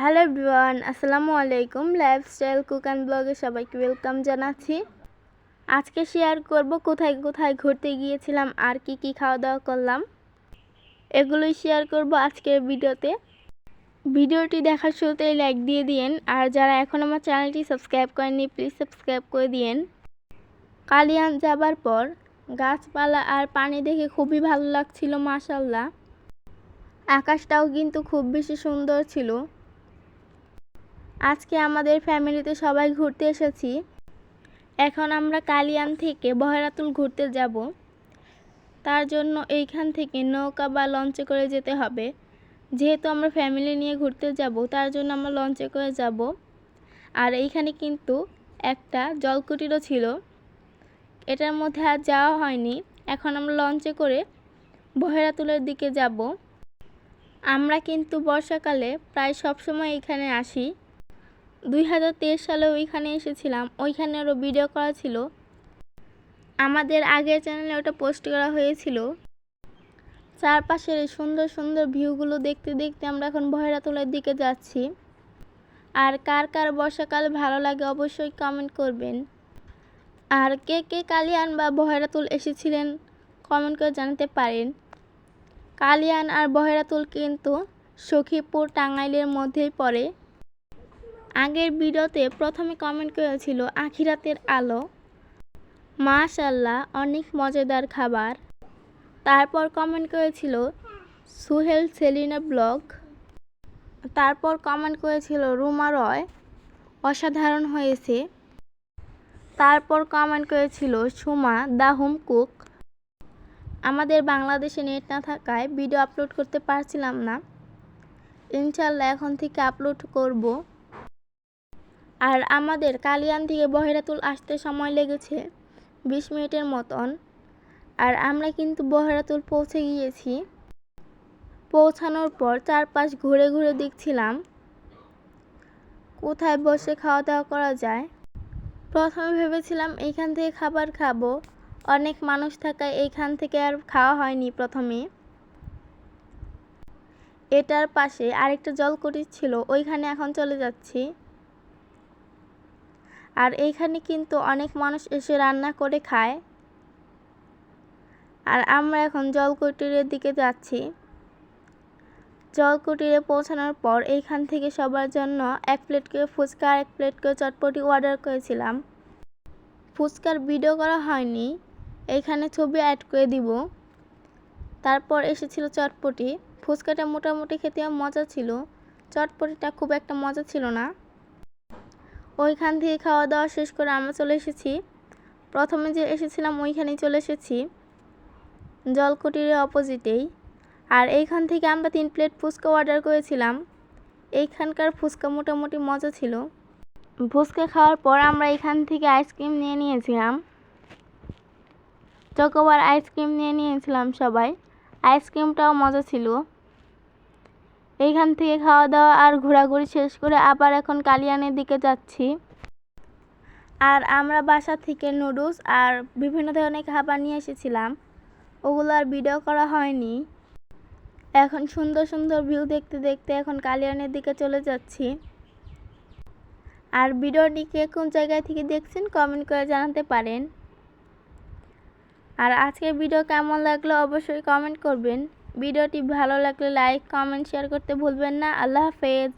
Hello everyone আসসালামু আলাইকুম lifestyle cook and ব্লগে সবাইকে ওয়েলকাম জানাচ্ছি। আজকে শেয়ার করব কোথায় কোথায় ঘুরতে গিয়েছিলাম, আর কি কি খাওয়া দাওয়া করলাম। এগুলোই শেয়ার করব আজকের ভিডিওতে। ভিডিওটি দেখার শুরুতেই লাইক দিয়ে দিন আর যারা এখন আমার চ্যানেলটি সাবস্ক্রাইব করেননি প্লিজ সাবস্ক্রাইব করে দিন কালিয়ান যাবার পর গাছপালা আর পানি দেখে খুবই ভালো লাগছিল মাশাল্লাহ আকাশটাও কিন্তু খুব বেশি সুন্দর ছিল। আজকে আমাদের ফ্যামিলিতে সবাই ঘুরতে এসেছি। এখন আমরা কালিয়ান থেকে বহেরাতুল ঘুরতে যাব। তার জন্য এইখান থেকে নৌকা বা লঞ্চে করে যেতে হবে। যেহেতু আমরা ফ্যামিলি নিয়ে ঘুরতে যাব, তার জন্য আমরা লঞ্চে করে যাব। আর এইখানে কিন্তু একটা জলকুটিরও ছিল। এটার মধ্যে আর যাওয়া হয়নি। এখন আমরা লঞ্চে করে বহেরাতুলের দিকে যাব। আমরা কিন্তু বর্ষাকালে প্রায় সব সময় এখানে আসি। দুই হাজার তেইশ সালে ওইখানে এসেছিলাম। ওইখানে ওইখানেরও ভিডিও করা ছিল। আমাদের আগের চ্যানেলে ওটা পোস্ট করা হয়েছিল। চারপাশের এই সুন্দর সুন্দর ভিউগুলো দেখতে দেখতে আমরা এখন বহেরাতুলের দিকে যাচ্ছি। আর কার কার বর্ষাকাল ভালো লাগে অবশ্যই কমেন্ট করবেন। আর কে কে কালিয়ান বা বহেরাতুল এসেছিলেন কমেন্ট করে জানাতে পারেন। কালিয়ান আর বহেরাতুল কিন্তু সখীপুর টাঙ্গাইলের মধ্যেই পড়ে। আগের ভিডিওতে প্রথমে কমেন্ট করেছিল আখিরাতের আলো। মাশাল্লাহ অনেক মজাদার খাবার। তারপর কমেন্ট করেছিল সুহেল সেলিনা ব্লগ। তারপর কমেন্ট করেছিল রুমা রয়, অসাধারণ হয়েছে। তারপর কমেন্ট করেছিল সুমা দা হোম কুক। আমাদের বাংলাদেশে নেট না থাকায় ভিডিও আপলোড করতে পারছিলাম না। ইনশাল্লাহ এখন থেকে আপলোড করব। আর আমাদের কালিয়ান থেকে বহেরাতুল আসতে সময় লেগেছে বিশ মিনিটের মতন। আর আমরা কিন্তু বহেরাতুল পৌঁছে গিয়েছি। পৌঁছানোর পর চারপাশ ঘুরে ঘুরে দেখছিলাম। কোথায় বসে খাওয়া দাওয়া করা যায়? প্রথমে ভেবেছিলাম এইখান থেকে খাবার খাব। অনেক মানুষ থাকায় এইখান থেকে আর খাওয়া হয়নি প্রথমে। এটার পাশে আরেকটা জলকুটি ছিল, ওইখানে এখন চলে যাচ্ছি। আর এইখানে কিন্তু অনেক মানুষ এসে রান্না করে খায়। আর আমরা এখন জলকুটিরের দিকে যাচ্ছি। জলকুটিরে পৌঁছানোর পর এইখান থেকে সবার জন্য এক প্লেট করে ফুচকা এক প্লেট করে চটপটি অর্ডার করেছিলাম। ফুচকার ভিডিও করা হয়নি, এইখানে ছবি অ্যাড করে দিব। তারপর এসেছিল চটপটি। ফুচকাটা মোটামুটি খেতে মজা ছিল। চটপটিটা খুব একটা মজা ছিল না। ওইখান থেকে খাওয়া দাওয়া শেষ করে আমরা চলে এসেছি। প্রথমে যে এসেছিলাম, ওইখানেই চলে এসেছি। জলকুটির অপোজিটেই। আর এইখান থেকে আমরা তিন প্লেট ফুচকা অর্ডার করেছিলাম। এইখানকার ফুচকা মোটামুটি মজা ছিল। ফুচকা খাওয়ার পর আমরা এখান থেকে আইসক্রিম নিয়ে নিয়েছিলাম। চকোবার আইসক্রিম নিয়ে নিয়েছিলাম সবাই। আইসক্রিমটাও মজা ছিল। এইখান থেকে খাওয়া দাওয়া আর ঘোরাঘুরি শেষ করে আবার এখন কালিয়ানের দিকে যাচ্ছি। আর আমরা বাসা থেকে নুডলস আর বিভিন্ন ধরনের খাবার নিয়ে এসেছিলাম। ওগুলো আর ভিডিও করা হয়নি। এখন সুন্দর সুন্দর ভিউ দেখতে দেখতে এখন কালিয়ানের দিকে চলে যাচ্ছি। আর ভিডিওটি কে কোন জায়গায় থেকে দেখছেন কমেন্ট করে জানাতে পারেন। আর আজকের ভিডিও কেমন লাগল অবশ্যই কমেন্ট করবেন। ভিডিওটি ভালো লাগলে লাইক কমেন্ট শেয়ার করতে ভুলবেন না। আল্লাহ হাফেজ।